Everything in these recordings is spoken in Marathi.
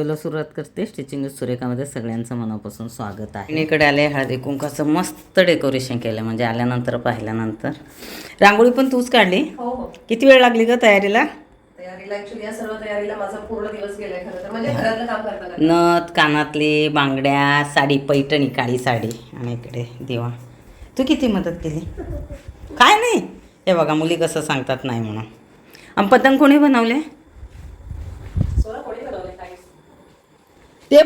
व्हिडिओला सुरुवात करते. स्टिचिंग सुरेखामध्ये सगळ्यांचं मनापासून स्वागत आहे. इकडे आले हळदी कुंकाचं मस्त डेकोरेशन केलं म्हणजे आल्यानंतर पाहिल्यानंतर. रांगोळी पण तूच काढली? हो हो. किती वेळ लागली ग तयारीला? तयारीला ऍक्च्युली या सर्व तयारीला माझा पूर्ण दिवस गेलाय खरं तर. म्हणजे घरातलं काम करता करता. नथ कानातले बांगड्या साडी पैठणी काळी साडी आणि इकडे दिवा. तू किती मदत केली? काय नाही? हे बघा मुली कसं सांगतात नाही म्हणून. आणि पतंग कोणी बनवले सोळा कोणी बनवले काय ते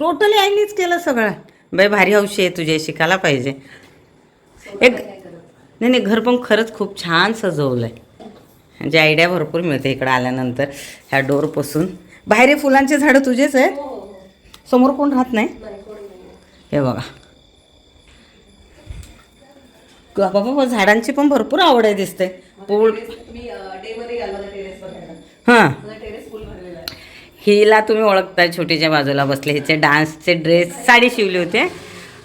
टोटली आईनीच केलं सगळं. बाई भारी हौशी आहे तुझे शिकायला पाहिजे. एक नाही नाही घर पण खरंच खूप छान सजवलं आहे म्हणजे आयडिया भरपूर मिळते इकडं आल्यानंतर ह्या डोरपासून बाहेर हे फुलांचे झाडं तुझेच आहेत? हो हो हो. समोर कोण राहत नाही? हे बघा. बाबा झाडांची पण भरपूर आवड आहे दिसते. पूल Terrace- हिला तुम्ही ओळखताय छोटीच्या बाजूला बसले. हिचे डान्सचे ड्रेस साडी शिवले होते.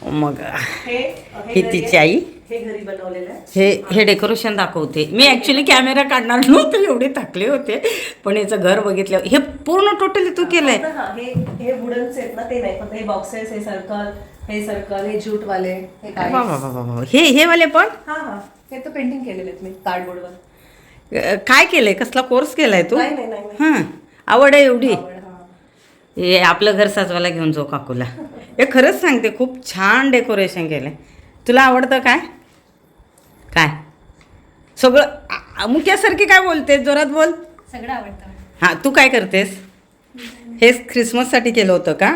मग हे तिची आई. हे घरी बनवलेलं आहे. हे हे डेकोरेशन दाखवते. मी ॲक्च्युली कॅमेरा काढणार नव्हते एवढे थकले होते. पण याचं घर बघितलं हे पूर्ण टोटली तू केलंय. हा हे हे वुडन्स आहेत ना ते नाही फक्त हे बॉक्सेस हे सर्कल हे सर्कल हे ज्यूट वाले हे. हे हे पण? हा तर पेंटिंग केलेले मी कार्डबोर्डवर काय केलंय? कसला कोर्स केलाय तू. हां. आवड आहे एवढी. हा. आपलं घर साजवायला घेऊन जाऊ काकूला. हे खरंच सांगते खूप छान डेकोरेशन केलंय. तुला आवडतं काय? काय? सगळं मुक्यासारखी काय बोलते जोरात बोल. सगळं आवडतं हां तू काय करतेस? हेच ख्रिसमससाठी केलं होतं का.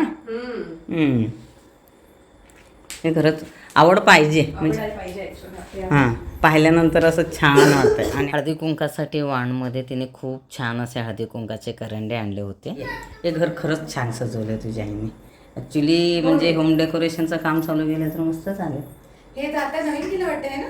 हे खरंच आवड पाहिजे म्हणजे. हा. पाहिल्यानंतर असं छान वाटतंय. आणि हळदी कुंकासाठी वाणमध्ये तिने खूप छान असे हळदी कुंकाचे करंडे आणले होते. हे घर खरंच छान सजवलं आहे तुझ्या आईने. ॲक्च्युली म्हणजे होम डेकोरेशनचं काम चालू केलं तर मस्त झालं. हे आता नवीन केलं वाटतं आहे ना?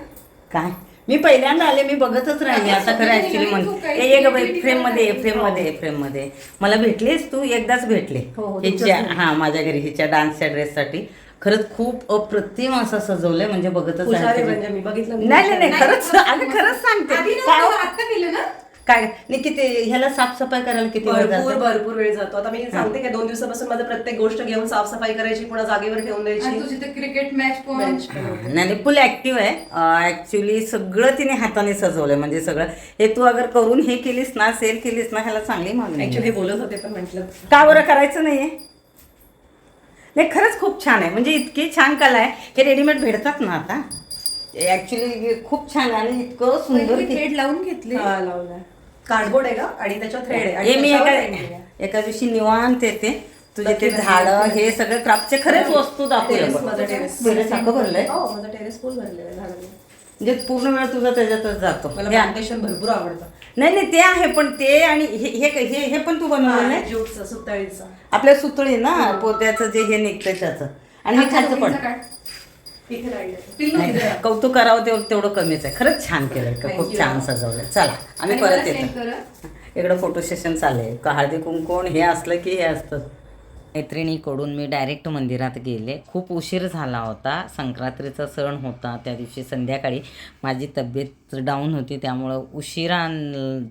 काय? मी पहिल्यांदा आले मी बघतच राहिले. आता खरं ॲक्च्युली म्हणते ए, ये ग बाई फ्रेममध्ये फ्रेममध्ये फ्रेममध्ये मला भेटलीस तू? एकदाच भेटले. हो, हो, हिच्या हां माझ्या घरी हिच्या डान्सच्या ड्रेससाठी खरंच खूप अप्रतिम असं सजवलंय म्हणजे बघतच आहे. म्हणजे मी बघितलं नाही नाही नाही नाही, खरंच नाही, अगं खरंच सांगते. काय नव्हतं, आता केलं ना? काय नाही किती ह्याला साफसफाई करायला किती वेळ भरपूर जातो? भरपूर वेळ जातो. आता मी सांगते की दोन दिवसापासून माझं प्रत्येक गोष्ट घेऊन साफसफाई करायची पुन्हा जागेवर ठेवून आणि द्यायची तुझी तर क्रिकेट मॅच पण. होती. नाही फुल ऍक्टिव्ह आहे. ऍक्च्युली सगळं तिने हाताने सजवलंय म्हणजे सगळं. हे तू अगर करून हे केलीस ना सेल केलीस ना ह्याला चांगली मागणी आहे. ऍक्च्युली बोलत होते पण म्हटलं. का बरं करायचं नाहीये? नाही खरंच खूप छान आहे. म्हणजे इतकी छान कला आहे. हे रेडीमेड भेटतात ना आता? ऍक्च्युली खूप छान आहे आणि इतकं सुंदर की- थ्रेड लावून घेतले. हा, कार्डबोर्ड आहे का आणि त्याच्यावर थ्रेड आहे. हे मी एका दिवशी निवांत येते. तुझे ते झाडं हे सगळे क्राफ्टचे खरेच वस्तू दाखवले. माझं हो टेरेस फुल भरलेला म्हणजे पूर्ण वेळ तुझा त्याच्यातच जातो. मला हे- प्लांटेशन भरपूर आवडतं. नाही नाही ते आहे पण ते आणि हे हे हे हे पण तू बनवलं नाही? ज्यूटचं सुताळीचं. आपल्या सुतळी ना पोत्याचं जे हे निघतंय त्याचं. आणि हे खालचं पण. इथे राहिलं. पिल्लू नाही, इथं. कौतुक करावं तेवढं तेवढं कमीच आहे. खरंच छान Thank खूप. छान सजवलंय. चला आम्ही आणि परत येतो. इकडं फोटो सेशन चाललंय का हळदी कुंकण हे असलं की हे असतं. मैत्रिणीकडून मी डायरेक्ट मंदिरात गेले. खूप उशीर झाला होता. संक्रांतीचा सण होता. त्या दिवशी संध्याकाळी माझी तब्येत डाऊन होती. त्यामुळं उशिरा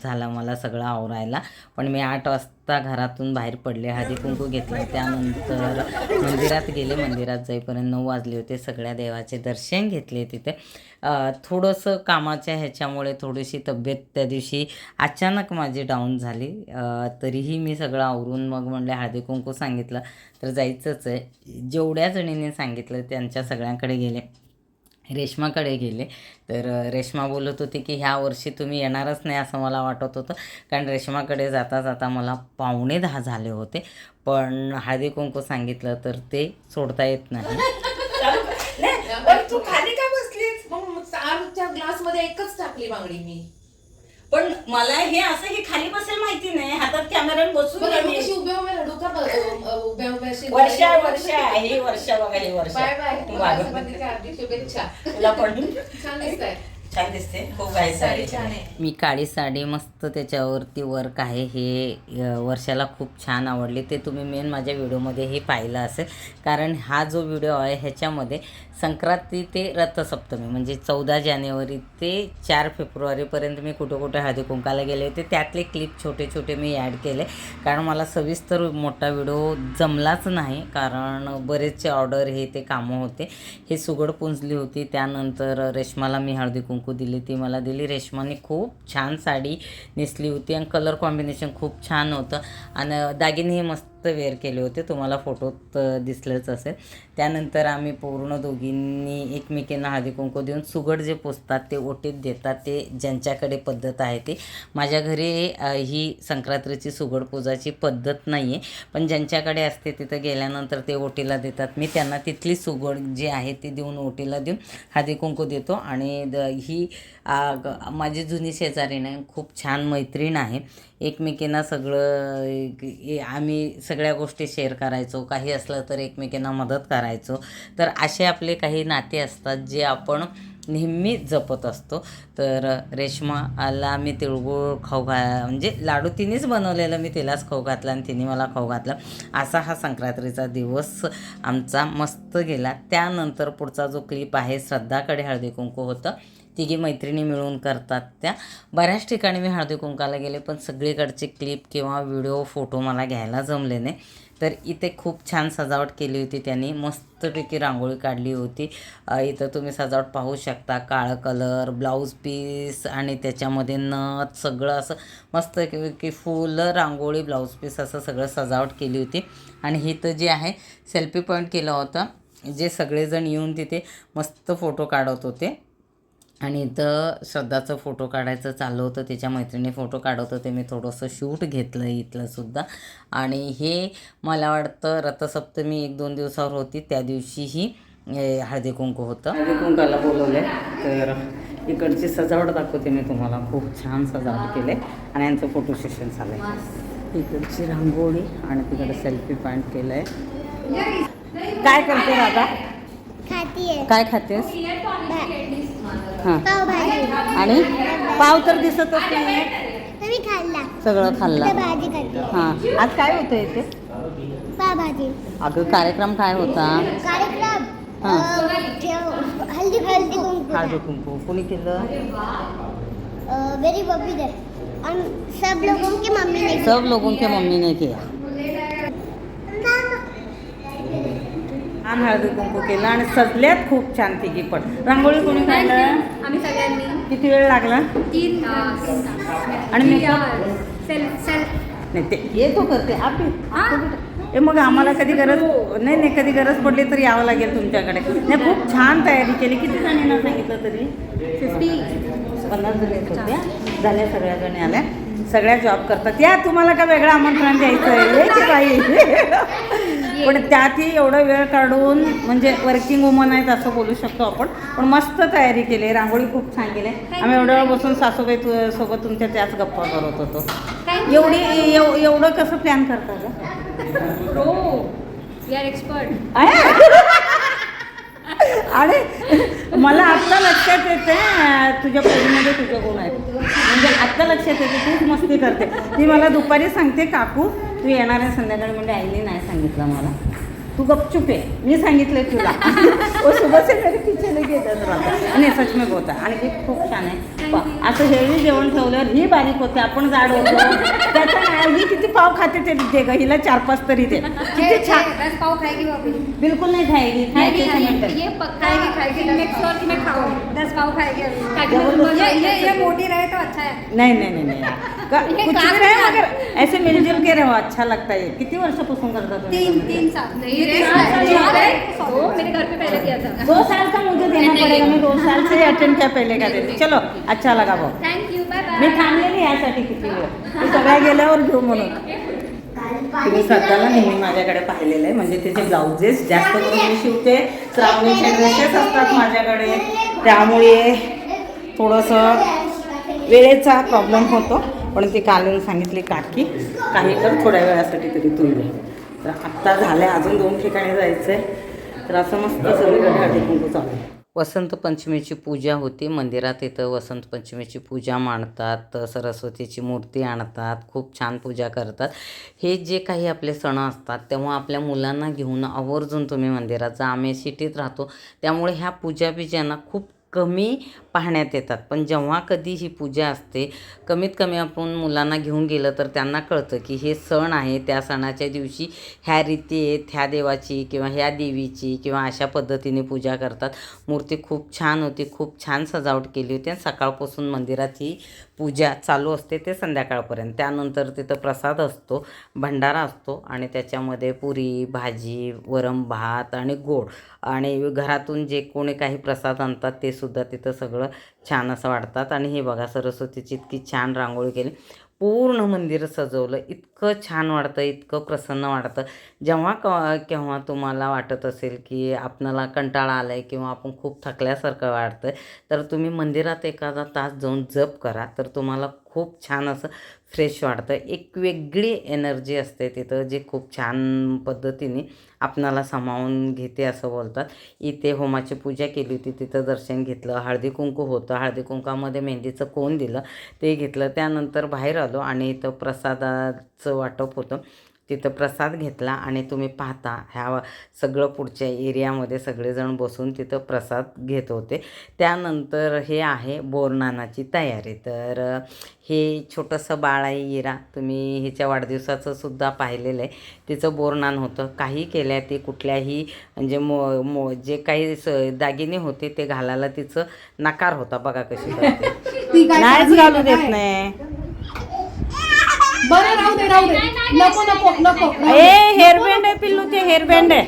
झाला मला सगळं आवरायला. पण मी आठ वाजता घरातून बाहेर पडले हळदी कुंकू घेतलं. त्यानंतर मंदिरात गेले. मंदिरात जाईपर्यंत नऊ वाजले होते. सगळ्या देवाचे दर्शन घेतले तिथे. थोडंसं कामाच्या ह्याच्यामुळे थोडीशी तब्येत त्या दिवशी अचानक माझी डाऊन झाली. तरीही मी सगळं आवरून मग म्हणले हळदी कुंकू सांगितलं तर जायचंच आहे. जेवढ्या जणींनी सांगितलं त्यांच्या सगळ्यांकडे गेले. रेश्माकडे गेले. तर रेश्मा बोलत होती की ह्या वर्षी तुम्ही येणारच नाही असं मला वाटत होतं. कारण रेश्माकडे जाता जाता मला पावणे दहा झाले होते. पण हळदी कुंकू सांगितलं तर ते सोडता येत नाही. तू खाली का बसलीस? मग एकच टाकली बांगडी मी. पण मला हे असं हे खाली बसेल माहिती नाही हातात कॅमेरा बसून. कशी उभ्या उभ्या रडू का ब- अ, उभ्या उभ्या अशी वर्षा वर्षा ही वर्षा बघा ही वर्षा. Bye bye. शुभेच्छा. तुला पण छान दिसत आहे छान दिसते. खूप आहे साडी छान आहे. मी काळी साडी मस्त त्याच्यावरती वर्क आहे. हे वर्षाला खूप छान आवडले. ते तुम्ही मेन माझ्या व्हिडिओमध्येही पाहिलं असेल. कारण हा जो व्हिडिओ आहे ह्याच्यामध्ये संक्रांती ते रथसप्तमी म्हणजे चौदा जानेवारी ते चार फेब्रुवारीपर्यंत मी कुठे कुठे हळदी कुंकाला गेले होते. त्यातले क्लिप छोटे छोटे मी ॲड केले. कारण मला सविस्तर मोठा व्हिडिओ जमलाच नाही. कारण बरेचसे ऑर्डर हे ते कामं होते. हे सुगड पुंजली होती. त्यानंतर रेशमाला मी हळदी कुंकू दिली ती मला दिली. रेशमाने खूप छान साडी नेसली होती आणि कलर कॉम्बिनेशन खूप छान होतं. आणि दागिनेही मस्त वेअर केले होते. तुम्हाला फोटोत दिसलंच असेल. त्यानंतर आम्ही पूर्ण दोघींनी एकमेकींना हळदी कुंकू देऊन सुगड जे पोचतात ते ओटीत देतात ते ज्यांच्याकडे पद्धत आहे ते. माझ्या घरी ही संक्रांतीची सुगड पूजाची पद्धत नाही आहे पण ज्यांच्याकडे असते तिथं गेल्यानंतर ते ओटीला देतात. मी त्यांना तिथली सुगड जी आहे ती देऊन ओटीला देऊन हळदी कुंकू देतो आणि द ही माझी जुनी शेजारीण आहे खूप छान मैत्रीण आहे. एकमेकींना सगळं ए- आम्ही सगळ्या गोष्टी शेअर करायचो. काही असलं तर एकमेकींना मदत करायचो. तर असे आपले काही नाते असतात जे आपण नेहमी जपत असतो. तर रेशमाला मी तिळगुळ खाऊ घा म्हणजे लाडू तिनेच बनवलेलं मी तिलाच खाऊ घातला आणि तिने मला खाऊ घातला. असा हा संक्रांतीचा दिवस आमचा मस्त गेला. त्यानंतर पुढचा जो क्लिप आहे श्रद्धाकडे हळदी कुंकू होतं. तिघी मैत्रिणी मिळून करतात त्या. बऱ्याच ठिकाणी मी हळदी कुंकाला गेले पण सगळीकडचे क्लिप किंवा व्हिडिओ फोटो मला घ्यायला जमले नाही. तर इथे खूप छान सजावट केली होती त्यांनी. मस्तपैकी रांगोळी काढली होती. इथं तुम्ही सजावट पाहू शकता. काळं कलर ब्लाऊज पीस आणि त्याच्यामध्ये नथ सगळं असं मस्त की फुलं रांगोळी ब्लाऊज पीस असं सगळं सजावट केली होती. आणि इथं जे आहे सेल्फी पॉईंट केलं होतं. जे सगळेजण येऊन तिथे मस्त फोटो काढत होते. आणि इथं श्रद्धाचं फोटो काढायचं चाललं होतं त्याच्या मैत्रिणी फोटो काढत होते मी थोडंसं शूट घेतलं इथलं सुद्धा. आणि हे मला वाटतं रथसप्तमी एक दोन दिवसावर होती त्या दिवशीही हळदी कुंकू होतं. हळदी कुंकाला बोलवलं तर इकडची सजावट दाखवते मी तुम्हाला. खूप छान सजावट केले आणि यांचं फोटो सेशन झालं आहे इकडची रांगोळी आणि तिकडे सेल्फी पॉईंट केलं आहे काय करते दादा? काय खातेस? हां. आणि पाव तर दिसतच नाही मी खाल्ला. सगळं खाल्लं. हां. आज काय होतं इथे? अगं कार्यक्रम काय होता? हा. हळदी कुंकू. कोणी केलं? सब लोगों की मम्मी ने सब लोगों के मम्मी ने किया छान हळदी कुंकू केलं आणि सजल्यात खूप छान तिघी पण. रांगोळी कोणी काढलं? आम्ही सगळ्यांनी. किती वेळ लागला? तीन आणि नाही ते येतो करते आपली ए मग आम्हाला कधी गरज नाही नाही कधी गरज पडली तर यावं लागेल तुमच्याकडे. नाही खूप छान तयारी केली. किती जणींना सांगितलं तरी? फिफ्टी पन्नास जणी येत होत्या झाल्या सगळ्या जणी आल्या. सगळ्या जॉब करतात. या तुम्हाला का वेगळं आमंत्रण द्यायचं आहे बाई. पण त्यातही एवढं वेळ काढून म्हणजे वर्किंग वुमन आहेत असं बोलू शकतो आपण. पण मस्त तयारी केली. रांगोळी खूप छान केली. आम्ही एवढं वेळ बसून सासूबाई तु सोबत तुमच्या त्याच गप्पा करत होतो. एवढी एव एवढं कसं प्लॅन करता एक्सपर्ट आणि मला आत्ता लक्षात येते तुझ्या पोरीमध्ये तुझे गुण आहेत लक्षात येते तूच मस्ती करते. ती मला दुपारी सांगते काकू तू येणार आहे संध्याकाळी. म्हणजे आईने नाही सांगितलं मला. तू गपचूप आहे मी सांगितलंय तुला. ओ सुबह से मेरे पीछे लगे नाही सच में होता. आणि ती खूप छान आहे. असं हेवी जेवण ठेवल्यावर ही बारीक होते. आपण जाड होतो. त्याचं नाही ही किती पाव खाते ते दे ग. हिला चार पाच तरी दे. किती छान. दस पाव खाएगी वो बिलकुल नहीं खाएगी खाएगी ये पक्का है खाएगी मैं खाऊं. पाव खाएगी ये ये ये मोटी रहे तो अच्छा है नहीं नहीं नहीं नहीं. का- ये कुछ भी रहे है। मगर ऐसे मिलजुल के रहो. अच्छा लगता है. किती वर्षापासून करता तुम्ही तीन? तीन साल. दो साल का मुझे देना पड़ेगा मैं दो साल से अटेंड किया पहले का दिन चलो अच्छा लगा भाऊ थैंक यू बाय मी थांबलेली यासाठी किती वेळ मी सगळ्या गेल्यावर घेऊ म्हणून। तुम्ही सध्याला नेहमी माझ्याकडे पाहिलेलं आहे म्हणजे त्याचे ब्लाउजेस जास्त करून मी शिवते श्रावणीचे ड्रेसेस असतात माझ्याकडे. त्यामुळे थोडंसं वेळेचा प्रॉब्लेम होतो पण ती काल येऊन सांगितली काकी काही कर थोड्या वेळासाठी तरी तू ये. तर आत्ता झालं अजून दोन ठिकाणी जायचं आहे तर असं मस्त सगळीकडे हळदी चालू आहे. वसंत पंचमीची पूजा होती. मंदिरात इथं वसंत पंचमीची पूजा मांडतात सरस्वतीची मूर्ती आणतात खूप छान पूजा करतात. हे जे काही आपले सण असतात तेव्हा आपल्या मुलांना घेऊन आवर्जून तुम्ही मंदिरात जा आम्ही सिटीत राहतो. त्यामुळे ह्या पूजा बिजांना खूप कमी पाहण्यात येतात. पण जेव्हा कधी ही पूजा असते कमीत कमी आपण मुलांना घेऊन गेलं तर त्यांना कळतं की हे सण आहे त्या सणाच्या दिवशी ह्या रीती आहेत ह्या देवाची किंवा ह्या देवीची किंवा अशा पद्धतीने पूजा करतात. मूर्ती खूप छान होती खूप छान सजावट केली होती आणि सकाळपासून मंदिरात ही पूजा चालू असते ते संध्याकाळपर्यंत. त्यानंतर तिथं प्रसाद असतो भंडारा असतो आणि त्याच्यामध्ये पुरी भाजी वरम भात आणि गोड आणि घरातून जे कोणी काही प्रसाद आणतात ते सुद्धा तिथं सगळं छान असं वाटतात आणि हे बघा सरस्वतीची इतकी छान रांगोळी केली. पूर्ण मंदिर सजवलं. इतकं छान वाटतं इतकं प्रसन्न वाटतं जेव्हा क केव्हा तुम्हाला वाटत असेल की आपणाला कंटाळा आला आहे किंवा आपण खूप थकल्यासारखं वाटतं तर तुम्ही मंदिरात एखादा तास जाऊन जप करा. तर तुम्हाला खूप छान असं फ्रेश वाटतं एक वेगळी एनर्जी असते तिथं जे खूप छान पद्धतीने आपणाला सामावून घेते असं बोलतात. इथे होमाची पूजा केली होती तिथं दर्शन घेतलं. हळदी कुंकू होतं. हळदी कुंकामध्ये मेहंदीचं कोण दिलं ते घेतलं. त्यानंतर बाहेर आलो आणि इथं प्रसादाचं वाटप होतं. तिथं प्रसाद घेतला आणि तुम्ही पाहता ह्या सगळं पुढच्या एरियामध्ये सगळेजण बसून तिथं प्रसाद घेत होते. त्यानंतर हे आहे बोरनानाची तयारी. तर हे छोटंसं बाळ आहे इरा. तुम्ही हिच्या वाढदिवसाचं सुद्धा पाहिलेलं आहे. तिचं बोरनान होतं. काही केल्या ती कुठल्याही म्हणजे मो मो जे काही स दागिने होते ते घालायला तिचं नकार होता. बघा कशी नाहीच घालू देत नाही. बरं राहू दे राहू दे. नको नको नको ए हेअरबँड आहे पिल्लू ते हेअरबँड आहे.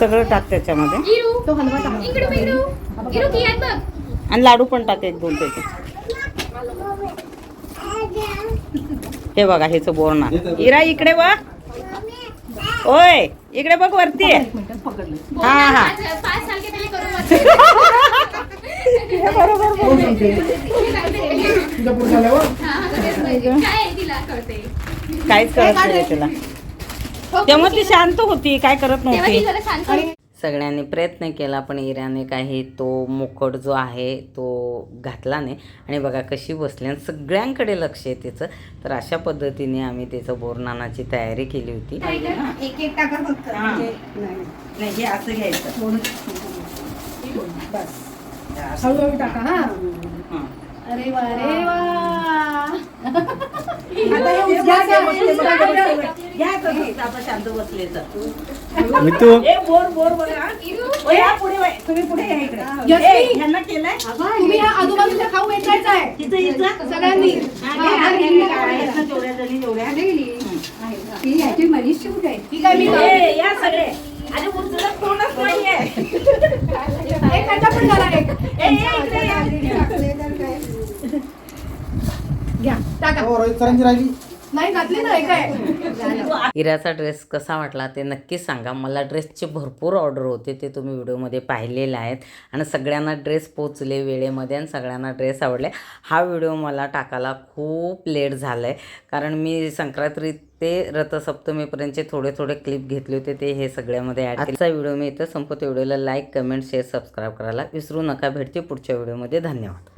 सगळं टाक त्याच्यामध्ये. तो हलवा टाक. आणि लाडू पण टाक एक दोन त्याचे हे बघा हेच बोरणा इरा इकडे बघ ओय इकडे बघ वरती हा हा. पाच काहीच करत नाही तिला. तेव्हा ती शांत होती काय करत नव्हती. सगळ्यांनी प्रयत्न केला पण इराने काही तो मुखट जो आहे तो घातला नाही. आणि बघा कशी बसली आणि सगळ्यांकडे लक्ष आहे तिचं. तर अशा पद्धतीने आम्ही त्याचं बोरनानाची तयारी केली होती. एक एक टाका फक्त. म्हणजे नाही. नाही हे असं घ्यायचं. बस. हळूहळू टाका हा. अरे वा रे वा. आता हे घ्या, घ्या, बसले, बसले, बसले, बसले. घ्या. आता शांत बसले तर. मितू ए बोर बोर बोर. हा. ओ, या पुढे वळ. तुम्ही पुढे या इकडे. यस्मी. ए, ह्यांना केलंय? तुम्ही ह्या आजूबाजूला खाऊ वेचायचा आहे. इथं इथं? सगळ्यांनी. हा, घ्या, घ्या, घ्या, घ्या. आहेत ना तेवढ्या जणी तेवढ्या ठीक आहे मी ए, या सगळे. आणि उचलत कोणच नाहीये. एक खायचा पण झाला एक. ए, ए, इकडे या. घ्या टाका. रोहित सरांची राहिली. नाही घातली ना एक आहे इराचा ड्रेस कसा वाटला ते नक्कीच सांगा. मला ड्रेसचे भरपूर ऑर्डर होते ते तुम्ही व्हिडिओमध्ये पाहिलेले आहेत. आणि सगळ्यांना ड्रेस पोचले वेळेमध्ये आणि सगळ्यांना ड्रेस आवडले. हा व्हिडिओ मला टाकायला खूप लेट झाला आहे कारण मी संक्रांती ते रथसप्तमीपर्यंतचे थोडे थोडे क्लिप घेतले होते ते हे सगळ्यामध्ये ॲड आजचा व्हिडिओ मी इथं संपवते. व्हिडिओला लाईक कमेंट शेअर सबस्क्राईब करायला विसरू नका. भेटते पुढच्या व्हिडिओमध्ये. धन्यवाद.